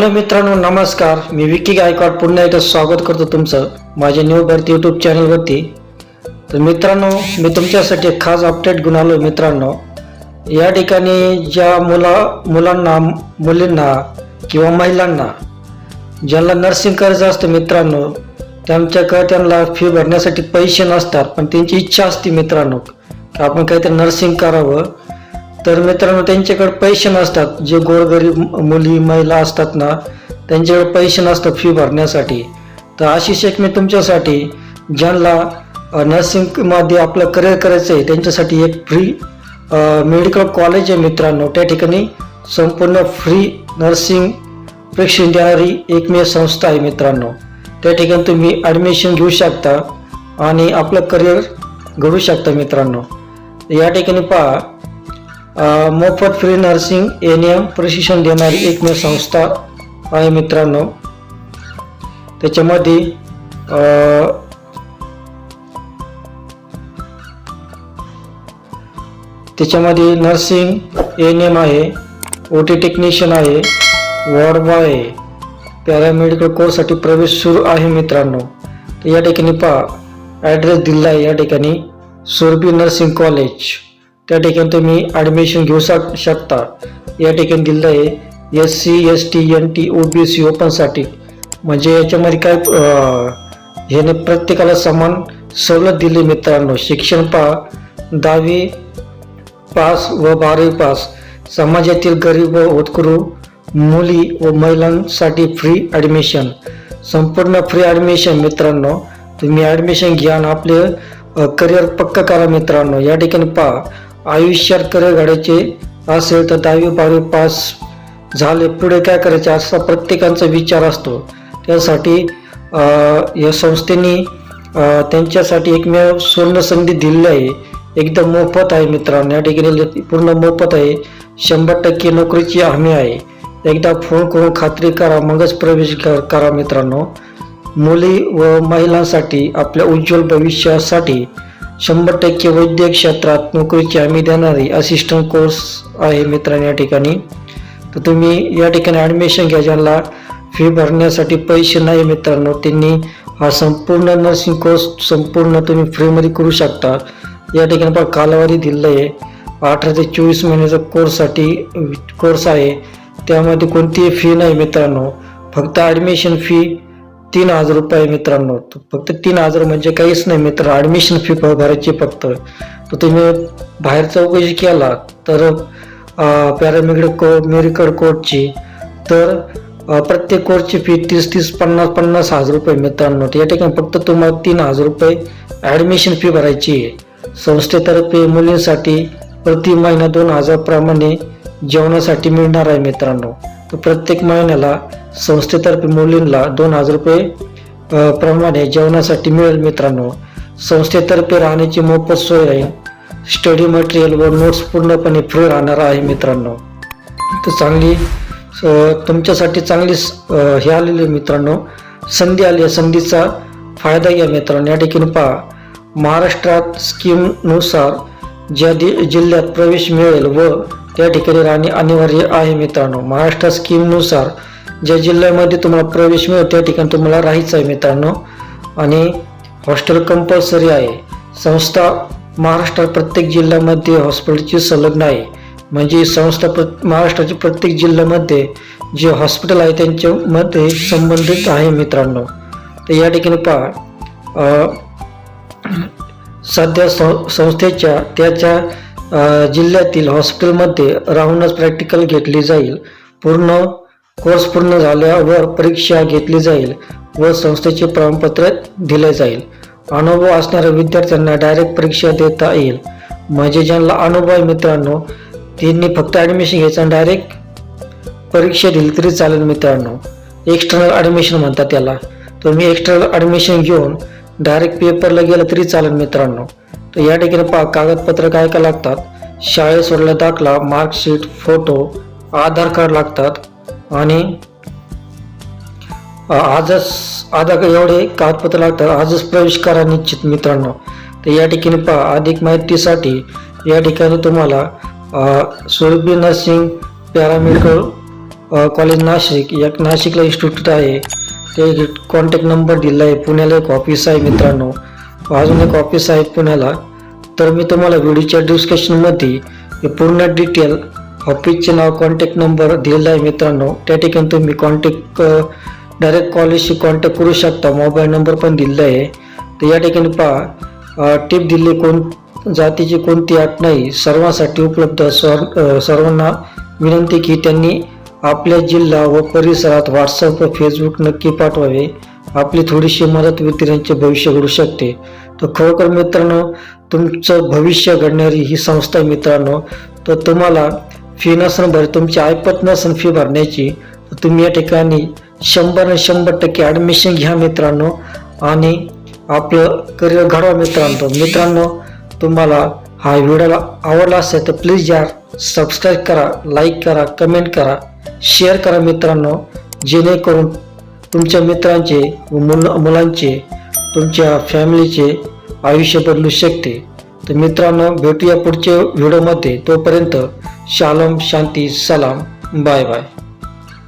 Hello मित्रांनो नमस्कार. मी विकी गायकवाड. पुन्हा एकदा स्वागत करतो तुमचं माझ्या न्यू भरती यूट्यूब चॅनलवरती तर मित्रांनो मी तुमच्यासाठी एक खास अपडेट घेऊन आलो मित्रांनो. या ठिकाणी ज्या मुला मुलांना मुलींना किंवा महिलांना ज्यांना नर्सिंग करायचं असतं मित्रांनो त्यांच्याकडे त्यांना फी भरण्यासाठी पैसे नसतात पण त्यांची इच्छा असते मित्रांनो की आपण काहीतरी नर्सिंग करावं. तर मित्रांनो त्यांच्याकडे पैसे नसतात. जे गोरगरीब मुली महिला असतात ना त्यांच्याकडे पैसे नसतात फी भरण्यासाठी. तर अशीच एक मी तुमच्यासाठी ज्यांना नर्सिंगमध्ये आपलं करिअर करायचं आहे त्यांच्यासाठी एक फ्री मेडिकल कॉलेज आहे मित्रांनो. त्या ठिकाणी संपूर्ण फ्री नर्सिंग प्रशिक्षण देणारी एकमेव संस्था आहे मित्रांनो. त्या ठिकाणी तुम्ही ॲडमिशन घेऊ शकता आणि आपलं करिअर घडू शकता मित्रांनो. या ठिकाणी पहा मोफत फ्री नर्सिंग एन एम प्रशिक्षण देणारी एकमेव संस्था आहे मित्रांनो. त्याच्यामध्ये त्याच्यामध्ये नर्सिंग एन एम आहे ओ टी टेक्निशियन आहे वॉर्ड बॉय आहे पॅरामेडिकल कोर्ससाठी प्रवेश सुरू आहे मित्रांनो. तर या ठिकाणी पहा ॲड्रेस दिला आहे या ठिकाणी सुरभी नर्सिंग कॉलेज त्या ठिकाणी तुम्ही ॲडमिशन घेऊ शक शकता. या ठिकाणी दिलं आहे S C S T N T O B C ओपनसाठी म्हणजे याच्यामध्ये काय ह्याने प्रत्येकाला समान सवलत दिली मित्रांनो. शिक्षण पहा दहावी पास व बारावी पास. समाजातील गरीब व होतकरू मुली व महिलांसाठी फ्री ॲडमिशन संपूर्ण फ्री ॲडमिशन मित्रांनो तुम्ही ॲडमिशन घ्या आणि आपले करिअर पक्क करा मित्रांनो. या ठिकाणी पहा आयुष्यात करिअर घडायचे असेल तर दहावी बारावी पास झाले. पुढे काय करायचे? असा प्रत्येकांचा विचार असतो. त्यासाठी या संस्थेने त्यांच्यासाठी एकमेव सुवर्ण संधी दिलेली आहे. एकदम मोफत आहे मित्रांनो. या ठिकाणी पूर्ण मोफत आहे. शंभर टक्के नोकरीची हमी आहे. एकदा फोन करून खात्री करा मगच प्रवेश कर- करा मित्रांनो. मुली व महिलांसाठी आपल्या उज्ज्वल भविष्यासाठी शंभर टक्के वैद्यक क्षेत्रात नोकरीची हमी देणारी असिस्टंट कोर्स आहे मित्रांनो या ठिकाणी. तर तुम्ही या ठिकाणी ॲडमिशन घ्या ज्यांना फी भरण्यासाठी पैसे नाही मित्रांनो त्यांनी हा संपूर्ण नर्सिंग कोर्स संपूर्ण तुम्ही फ्रीमध्ये करू शकता. या ठिकाणी पण कालावधी दिलेला आहे. अठरा ते चोवीस महिन्याचा कोर्ससाठी कोर्स आहे. त्यामध्ये कोणतीही फी नाही मित्रांनो. फक्त ॲडमिशन फी तीन हजार रुपये मित्रांनो. फक्त तीन हजार म्हणजे काहीच नाही मित्र. ॲडमिशन फी भरायची फक्त. तर तुम्ही बाहेर चौकशी केला तर पॅरामेडिकल को मेडिकल कोर्टची तर प्रत्येक कोर्सची फी तीस तीस पन्नास पन्नास हजार रुपये मित्रांनो. या ठिकाणी फक्त तुम्हाला तीन हजार रुपये ॲडमिशन फी भरायची आहे. संस्थेतर्फे मुलींसाठी प्रति महिना दोन हजारप्रमाणे जेवणासाठी मिळणार आहे मित्रांनो. तर प्रत्येक महिन्याला संस्थेतर्फे मुलींना दोन हजार रुपये प्रमाणे जेवणासाठी मिळेल मित्रांनो. संस्थेतर्फे राहण्याची मोफत सोय आहे. स्टडी मटेरियल व नोट्स पूर्णपणे फ्री राहणार आहे मित्रांनो. तर चांगली तुमच्यासाठी चांगली हे आलेली मित्रांनो. संधी आली आहे संधीचा फायदा घ्या मित्रांनो. या ठिकाणी पहा. महाराष्ट्रात स्कीमनुसार ज्या दि जिल्ह्यात प्रवेश मिळेल व त्या ठिकाणी राहणे अनिवार्य आहे मित्रांनो. महाराष्ट्र स्कीमनुसार ज्या जिल्ह्यामध्ये तुम्हाला प्रवेश मिळेल त्या ठिकाणी तुम्हाला राहायचं आहे मित्रांनो. आणि हॉस्टेल कंपल्सरी आहे. संस्था महाराष्ट्रात प्रत्येक जिल्ह्यामध्ये हॉस्पिटलची संलग्न आहे. म्हणजे संस्था प्र महाराष्ट्राच्या प्रत्येक जिल्ह्यामध्ये जे हॉस्पिटल आहे त्यांच्यामध्ये संबंधित आहे मित्रांनो. तर या ठिकाणी पहा. सध्या सं संस्थेच्या त्याच्या जिल्ह्यातील हॉस्पिटलमध्ये राहूनच प्रॅक्टिकल घेतली जाईल. पूर्ण कोर्स पूर्ण झाल्यावर परीक्षा घेतली जाईल व संस्थेचे प्रमाणपत्र दिले जाईल. अनुभव असणाऱ्या विद्यार्थ्यांना डायरेक्ट परीक्षा देता येईल. म्हणजे ज्यांना अनुभव आहे मित्रांनो त्यांनी फक्त ॲडमिशन घ्यायचं आणि डायरेक्ट परीक्षा दिली तरी चालेल मित्रांनो. एक्स्टर्नल ॲडमिशन म्हणतात त्याला. तुम्ही एक्स्टर्नल ॲडमिशन घेऊन डायरेक्ट पेपरला गेलं तरी चालेल मित्रांनो. तर या ठिकाणी पा कागदपत्र काय काय लागतात? शाळेत सोडला दाखला मार्कशीट फोटो आधार कार्ड लागतात. आणि आजच आधार एवढे कागदपत्र लागतात आजच प्रवेश करा निश्चित मित्रांनो. तर या ठिकाणी पहा अधिक माहितीसाठी या ठिकाणी तुम्हाला Surabhi nursing paramedical college Nashik एक नाशिकला इन्स्टिट्यूट आहे. ते कॉन्टॅक्ट नंबर दिला आहे पुण्याला एक ऑफिस आहे मित्रांनो. अजून एक ऑफिस आहे पुण्याला. तर मी तुम्हाला व्हिडिओच्या डिस्कशनमध्ये पूर्ण डिटेल ऑफिसचे नाव कॉन्टॅक्ट नंबर दिलेला आहे मित्रांनो. त्या ठिकाणी तुम्ही कॉन्टॅक्ट डायरेक्ट कॉलेजशी कॉन्टॅक्ट करू शकता. मोबाईल नंबर पण दिलेला आहे. तर या ठिकाणी पहा टिप दिली कोण जातीची कोणती अट नाही सर्वांसाठी उपलब्ध सर्व सर्वांना विनंती की त्यांनी आपल्या जिल्हा व परिसरात व्हॉट्सअप व फेसबुक नक्की पाठवावे. आपली थोडीशी मदत वितरणचे भविष्य घडू शकते. तर खरोखर मित्रांनो तुमचं भविष्य घडणारी ही संस्था मित्रांनो. तर तुम्हाला फी नसन भर तुमची ऐपत नसन फी भरण्याची तर तुम्ही या ठिकाणी शंभर आणि शंभर टक्के ॲडमिशन घ्या मित्रांनो. आणि आपलं करिअर घडवा मित्रांनो. मित्रांनो तुम्हाला हा व्हिडिओ आवडला असेल तर प्लीज यार सबस्क्राईब करा लाईक करा कमेंट करा शेअर करा मित्रांनो. जेणेकरून तुमच्या मित्रांचे व मुल मुलांचे तुमच्या फॅमिलीचे आयुष्य बदलू शकते. तर मित्रांनो भेटूया पुढच्या व्हिडिओमध्ये. तोपर्यंत शालम शांती सलाम. Bye bye